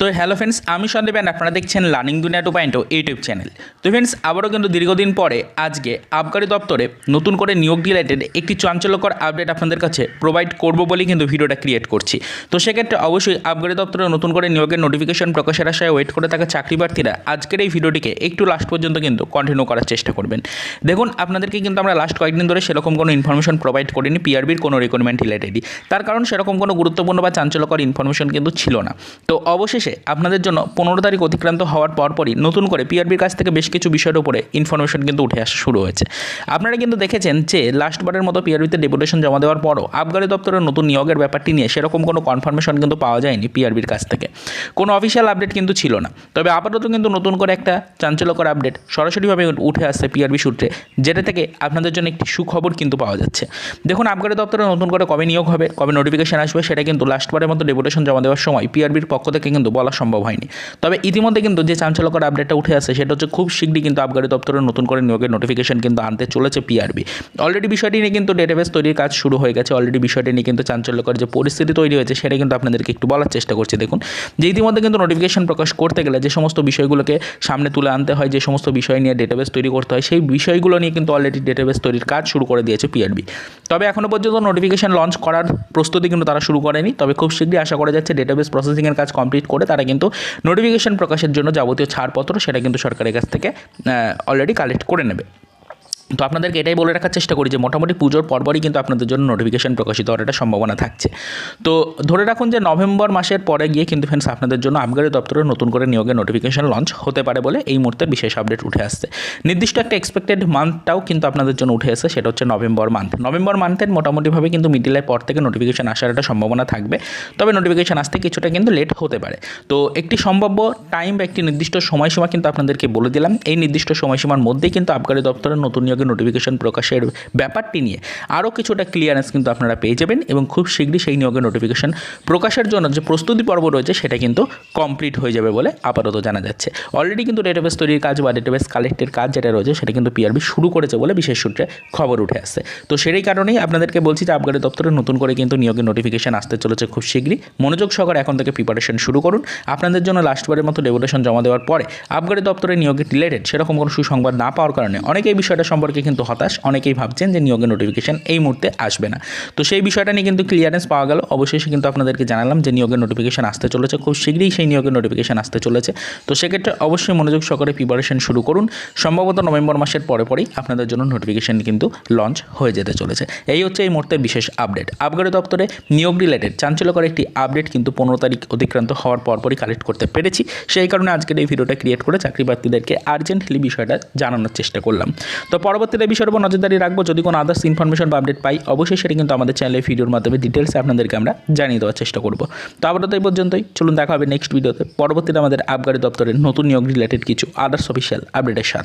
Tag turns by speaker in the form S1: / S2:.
S1: তো hello friends আমি Sandeep and আপনারা দেখছেন learning Duniya two point YouTube channel তো ফ্রেন্ডস আবারও কিন্তু দীর্ঘদিন পরে আজকে আবগারি দপ্তরে নতুন করে নিয়োগ রিলেটেড একটি চাঞ্চল্যকর আপডেট আপনাদের কাছে প্রোভাইড করব বলেই কিন্তু ভিডিওটা ক্রিয়েট করছি। তো সেক্ষেত্রে অবশ্যই আবগারি দপ্তরে নতুন করে নিয়োগের নোটিফিকেশন প্রকাশের আশায় ওয়েট করে থাকা চাকরি প্রার্থীরা আজকের এই ভিডিওটিকে একটু লাস্ট পর্যন্ত কিন্তু কন্টিনিউ করার চেষ্টা করবেন। দেখুন, আপনাদেরকে কিন্তু আমরা লাস্ট কয়েকদিন ধরে সেরকম কোনো ইনফরমেশন প্রোভাইড করিনি পিআরবির কোনো রিকোয়ারমেন্ট রিলেটেডই তার কারণ সেরকম কোনো গুরুত্বপূর্ণ বা চাঞ্চল্যকর ইনফরমেশন কিন্তু ছিল না। তো অবশেষে আপনাদের জন্য পনেরো তারিখ অতিক্রান্ত হওয়ার পরপরই নতুন করে পিআরবির কাছ থেকে বেশ কিছু বিষয়ের উপরে ইনফরমেশন কিন্তু উঠে আসা শুরু হয়েছে। আপনারা কিন্তু দেখেছেন যে লাস্টবারের মতো পিআরবিতে ডেপুটেশন জমা দেওয়ার পরও আবগারি দপ্তরের নতুন নিয়োগের ব্যাপারটি নিয়ে সেরকম কোনো কনফার্মেশন কিন্তু পাওয়া যায়নি পিআরবির কাছ থেকে। কোনো অফিসিয়াল আপডেট কিন্তু ছিল না। তবে আপাতত কিন্তু নতুন করে একটা চাঞ্চল্যকর আপডেট সরাসরিভাবে উঠে আসছে পিআরবি সূত্রে, যেটা থেকে আপনাদের জন্য একটি সুখবর কিন্তু পাওয়া যাচ্ছে। দেখুন, আবগারি দপ্তরে নতুন করে কবে নিয়োগ হবে, কবে নোটিফিকেশন আসবে, সেটা কিন্তু লাস্টবারের মতো ডেপুটেশন জমা দেওয়ার সময় পিআরবির পক্ষ থেকে কিন্তু বলা সম্ভব হয়নি। তবে ইতিমধ্যে কিন্তু যে চাঞ্চল্যকর আপডেটটা উঠে আসে সেটা হচ্ছে খুব শীঘ্রই কিন্তু আবগারি দপ্তরের নতুন করে নিয়োগের নোটিফিকেশন কিন্তু আনতে চলেছে পিআরবি অলরেডি বিষয়টি নিয়ে কিন্তু ডেটাবেস তৈরির কাজ শুরু হয়ে গেছে। অলরেডি বিষয়টি নিয়ে কিন্তু চাঞ্চল্যকর যে পরিস্থিতি তৈরি হয়েছে, সেটা কিন্তু আপনাদেরকে একটু বলার চেষ্টা করছি। দেখুন, যে ইতিমধ্যে কিন্তু নোটিফিকেশন প্রকাশ করতে গেলে যে সমস্ত বিষয়গুলোকে সামনে তুলে আনতে হয়, যে সমস্ত বিষয় নিয়ে ডেটাবেস তৈরি করতে হয়, সেই বিষয়গুলো নিয়ে কিন্তু অলরেডি ডেটাবেস তৈরির কাজ শুরু করে দিয়েছে পিআরবি তবে এখনও পর্যন্ত নোটিফিকেশন লঞ্চ করার প্রস্তুতি কিন্তু তারা শুরু করেনি। তবে খুব শীঘ্রই আশা করা যাচ্ছে ডেটাবেস প্রসেসিংয়ের কাজ কমপ্লিট করে তারা কিন্তু নোটিফিকেশন প্রকাশের জন্য যাবতীয় ছাড়পত্র সেটা কিন্তু সরকারের কাছ থেকে অলরেডি কালেক্ট করে নেবে। তো আপনাদেরকে এটাই বলে রাখার চেষ্টা করি যে মোটামুটি পুজোর পরপরই কিন্তু আপনাদের জন্য নোটিফিকেশন প্রকাশিত হওয়ার একটা সম্ভাবনা থাকছে। তো ধরে রাখুন যে নভেম্বর মাসের পরে গিয়ে কিন্তু ফ্রেন্ডস আপনাদের জন্য আবগারি দপ্তরের নতুন করে নিয়োগের নোটিফিকেশন লঞ্চ হতে পারে বলে এই মুহূর্তে বিশেষ আপডেট উঠে আসছে। নির্দিষ্ট একটা এক্সপেক্টেড মান্থটাও কিন্তু আপনাদের জন্য উঠে আসছে সেটা হচ্ছে নভেম্বর মান্থ নভেম্বর মান্থের মোটামুটিভাবে কিন্তু মিডিলের পর থেকে নোটিফিকেশন আসার একটা সম্ভাবনা থাকবে। তবে নোটিফিকেশান আসতে কিছুটা কিন্তু লেট হতে পারে। তো একটি সম্ভাব্য টাইম বা একটি নির্দিষ্ট সময়সীমা কিন্তু আপনাদেরকে বলে দিলাম। এই নির্দিষ্ট সময়সীমার মধ্যেই কিন্তু আবগারি দপ্তরের নতুন নিয়োগের নোটিফিকেশন প্রকাশের ব্যাপারটি নিয়ে আরও কিছুটা ক্লিয়ারেন্স কিন্তু আপনারা পেয়ে যাবেন এবং খুব শীঘ্রই সেই নিয়োগের নোটিফিকেশন প্রকাশের জন্য যে প্রস্তুতি পর্ব রয়েছে সেটা কিন্তু কমপ্লিট হয়ে যাবে বলে আপাতত জানা যাচ্ছে। অলরেডি কিন্তু ডেটাবেস তৈরির কাজ বা ডেটাবেস কালেক্টের কাজ যেটা রয়েছে সেটা কিন্তু পিআরবি শুরু করেছে বলে বিশেষ সূত্রে খবর উঠে আসছে। তো সেই কারণেই আপনাদেরকে বলছি যে আবগারি দপ্তরে নতুন করে কিন্তু নিয়োগের নোটিফিকেশন আসতে চলেছে খুব শীঘ্রই। মনোযোগ সহকারে এখন থেকে প্রিপারেশন শুরু করুন। আপনাদের জন্য লাস্টবারের মতো ডেপুটেশন জমা দেওয়ার পরে আবগারি দপ্তরে নিয়োগের রিলেটেড সেরকম কোনো সুসংবাদ না পাওয়ার কারণে অনেকেই বিষয়টা সম্পর্কে কিন্তু হতাশ। অনেকেই ভাবছেন যে নিয়োগের নোটিফিকেশন এই মুহূর্তে আসবে না। তো সেই বিষয়টা নিয়ে কিন্তু ক্লিয়ারেন্স পাওয়া গেল। অবশেষে কিন্তু আপনাদেরকে জানালাম যে নিয়োগের নোটিফিকেশান আসতে চলেছে। খুব শীঘ্রই সেই নিয়োগের নোটিফিকেশান আসতে চলেছে। তো সেক্ষেত্রে অবশ্যই মনোযোগ সহকারে প্রিপারেশন শুরু করুন। সম্ভবত নভেম্বর মাসের পরে পরেই আপনাদের জন্য নোটিফিকেশন কিন্তু লঞ্চ হয়ে যেতে চলেছে। এই হচ্ছে এই মুহূর্তে বিশেষ আপডেট আবগারি দপ্তরে নিয়োগ রিলেটেড চাঞ্চল্যকর একটি আপডেট কিন্তু পনেরো তারিখ অতিক্রান্ত হওয়ার পরপরই কালেক্ট করতে পেরেছি। সেই কারণে আজকের এই ভিডিওটা ক্রিয়েট করে চাকরি প্রার্থীদেরকে আর্জেন্টলি বিষয়টা জানানোর চেষ্টা করলাম। তো পরবর্তীতে বিষয়ের উপর নজরদারি রাখব। যদি কোনো আদার্স ইনফরমেশন বা আপডেট পাই, অবশ্যই সেটা কিন্তু আমাদের চ্যানেলে ভিডিওর মাধ্যমে ডিটেলসে আপনাদেরকে আমরা জানিয়ে দেওয়ার চেষ্টা করব। তো আপাতত এই পর্যন্তই। চলুন দেখা হবে নেক্সট ভিডিওতে পরবর্তীতে আমাদের আবগারি দপ্তরের নতুন নিয়োগ রিলেটেড কিছু আদার্স অফিসিয়াল আপডেটের সাথে।